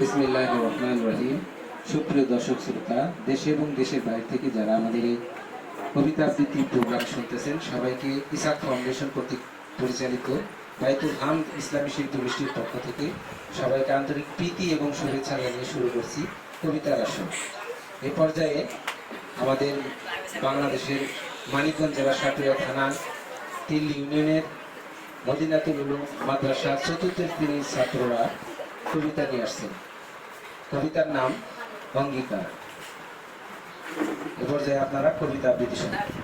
বিসমিল্লাহ রহমান রহিম সুপ্রিয় দর্শক, শ্রোতা, দেশে এবং দেশের বাইরে থেকে যারা আমাদের এই কবিতা আবৃত্তি প্রোগ্রাম শুনতেছেন, সবাইকে ইসাক ফাউন্ডেশন কর্তৃক পরিচালিত বাইতুল হাম ইসলামী শিল্প গোষ্ঠীর পক্ষ থেকে সবাইকে আন্তরিক প্রীতি এবং শুভেচ্ছা জানিয়ে শুরু করছি কবিতার আসর। এ পর্যায়ে আমাদের বাংলাদেশের মানিকগঞ্জ জেলা সাটুয়া থানা তিল ইউনিয়নের মদিনাতুল উলুম মাদ্রাসার চতুর্থ শ্রেণির ছাত্ররা কবিতা নিয়ে আসছেন। কবিতার নাম অঙ্গীকার। এ পর্যায়ে আপনারা কবিতা আবৃত্তি শুনুন